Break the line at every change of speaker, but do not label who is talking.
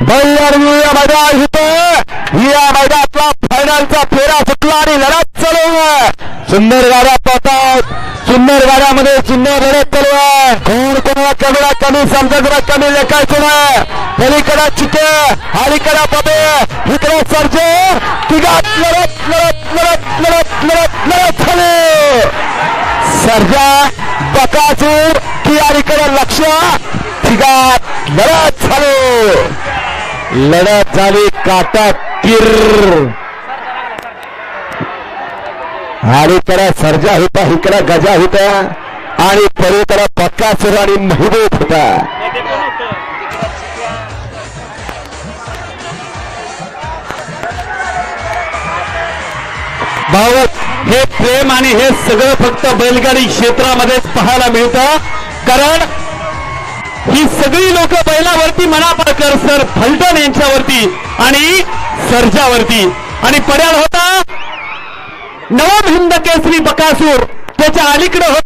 मैदान या मैदानातला फायनलचा फेरा सुटला आणि लढत चालू आहे. सुंदर गाड्या पाहतात. सुंदर गाड्यामध्ये सुंदर लढत चालू आहे. कोण कोणाला कमीला कमी समजा कमी लेखायचं नाही पलीकडे चिके अलीकडे पदे. इकडे सर्जे. तिघात लढत लढत लढत लढत लढत लढत झाले. सर्जा बकासूर की अलीकडे लक्ष. तिघात लढत लढत झाली काटा किर त्याला सर्जा होता इकडे गजा होता आणि पलीकडे बकासूर आणि महबूब होता. भाऊ हे प्रेम आणि हे सगळं फक्त बैलगाडी क्षेत्रामध्येच पाहायला मिळतं. कारण ही सगळी लोक बैलावरती मनापाकर सर फलटण यांच्यावरती आणि सर्जावरती. आणि पर्याय होता नवम हिंद केसरी बकासूर त्याच्या अलीकडे होता